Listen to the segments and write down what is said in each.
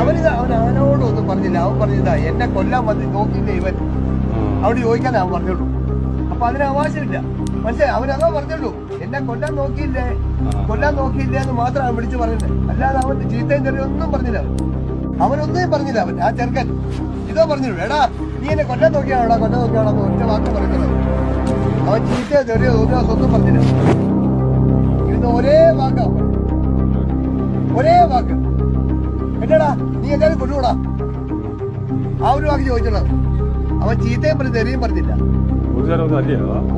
അവനിത് അവൻ അവനോടൊന്നും പറഞ്ഞില്ല. അവൻ പറഞ്ഞില്ല എന്നെ കൊല്ലാൻ വന്ന് നോക്കിയില്ല ഇവൻ? അവിടെ ചോദിക്കാൻ അവൻ പറഞ്ഞുള്ളൂ അപ്പൊ അതിന് അവകാശമില്ല. മനസ്സിലായി? അവൻ അതോ പറഞ്ഞുള്ളൂ എന്നെ കൊല്ലാൻ നോക്കിയില്ലേ? കൊല്ലാൻ നോക്കിയില്ലേ എന്ന് മാത്രം അവൻ വിളിച്ചു പറഞ്ഞത് അല്ലാതെ അവൻ ചീത്തയും ചെറിയൊന്നും പറഞ്ഞില്ല. അവൻ അവനൊന്നും പറഞ്ഞില്ല അവൻ. ആ ചെറുക്കൻ. ഇതോ പറഞ്ഞു എടാ നീ എന്നെ കൊല്ലാൻ നോക്കിയാണോടാ? കൊല്ലാൻ നോക്കിയാണോ ഒറ്റ വാക്ക് പറയുന്നത്. അവൻ ചീത്തയോ ചെറിയോ ദിവസം ഒന്നും പറഞ്ഞില്ല. ഇന്ന് ഒരേ വാക്കാ ഒരേ വാക്ക്. എന്നടാ നീ എല്ലാരും കൊണ്ടുകൂടാ ആ ഒരു വാക്ക് ചോദിച്ചോളാം. അവൻ ചീത്തയും പറഞ്ഞു തെറിയും പറഞ്ഞില്ല.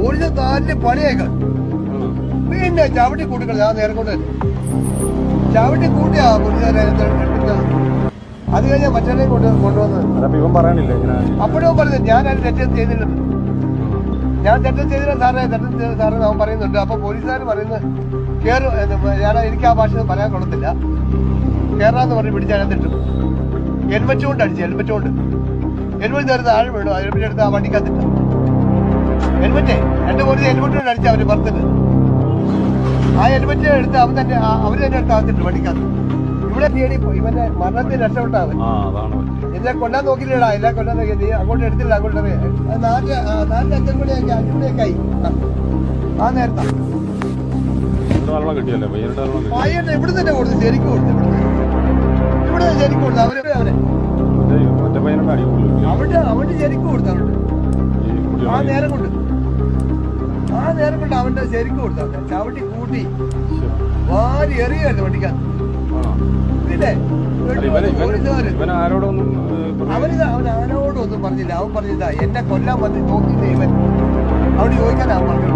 ഒരു നാലിന് പണിയേക്കാൾ പിന്നെ ചവിട്ടി കൂട്ടിക്കളെ ഞാൻ നേരം കൊണ്ട്. ചവിട്ടി കൂട്ടിയാ പുള്ളിക്കാരെ അത് കഴിഞ്ഞ മറ്റേ കൊണ്ട് കൊണ്ടുവന്നത് അപ്പോഴും പറഞ്ഞത് ഞാൻ അത് തെറ്റം ചെയ്തില്ല. ഞാൻ തെറ്റം ചെയ്തില്ല സാറേ തെറ്റം ചെയ്ത സാറേ അവൻ പറയുന്നുണ്ട്. അപ്പൊ പോലീസുകാർ പറയുന്നത് കേറും ഞാൻ എനിക്ക് ആ ഭാഷ പറയാൻ കൊള്ളത്തില്ല. കേറാന്ന് പറഞ്ഞ് പിടിച്ച് അതിനകത്തിട്ടു ഹെൽമെറ്റ് കൊണ്ട് അടിച്ചു ഹെൽമെറ്റ് കൊണ്ട് ഹെൽമെറ്റ് നേരത്തെ ആഴം വീണു ഹെൽമെറ്റ് എടുത്ത് ആ വണ്ടിക്കകത്തിട്ടു ഹെൽമെറ്റ് രണ്ട് പോലീസ് ഹെൽമെറ്റ് കൊണ്ട് അടിച്ചു അവർ പുറത്തിന് ആ ഹെൽമെറ്റ് എടുത്ത് അവൻ തന്നെ അവർ തന്നെ എടുത്ത് അകത്തിട്ടു വണ്ടിക്കകത്ത്. ഇവിടെ തേടി പോയി ഇവന്റെ മരണത്തിന് രക്ഷപ്പെട്ട അവൻ. എന്നെ കൊല്ലാൻ നോക്കില്ലടാ എല്ലാം കൊല്ലാൻ നോക്കി നീ അങ്ങോട്ട് എടുത്തില്ല അങ്ങോട്ട് നാല് നാല് അഞ്ചും കൂടിയൊക്കെ അഞ്ചു കൂടിയൊക്കെ ആയി. ആ. നേരത്താ. കിട്ടിയല്ലേ? പയ്യരുടെ വെള്ളം കിട്ടി പയ്യന്റെ ഇവിടെ തന്നെ കൊടുത്തു ശരിക്കും കൊടുത്തു. ശരിക്കും കൊടുത്തു അവർ അവിടെ അവന്റെ ശരിക്കും ആ നേരം കൊണ്ട്. ആ നേരം കൊണ്ട് അവന്റെ ശരിക്കും കൊടുത്തു അവനെ ചവിട്ടി കൂട്ടി. വാരി എറിയായിരുന്നു വണ്ടിക്കകത്ത് ആണോ പിന്നെ അല്ല, ഇവന് ഇവൻ പോലീസുകാര് ഇവൻ ആരോടൊന്നും ഏഹ്, പറഞ്ഞു- അവനിത് അവൻ ആരോടൊന്നും പറഞ്ഞില്ല. അവൻ പറഞ്ഞില്ല എന്നെ കൊല്ലാൻ വന്ന് നോക്കിയില്ല ഇവൻ? അവിടെ ചോദിക്കാൻ അവൻ പറഞ്ഞു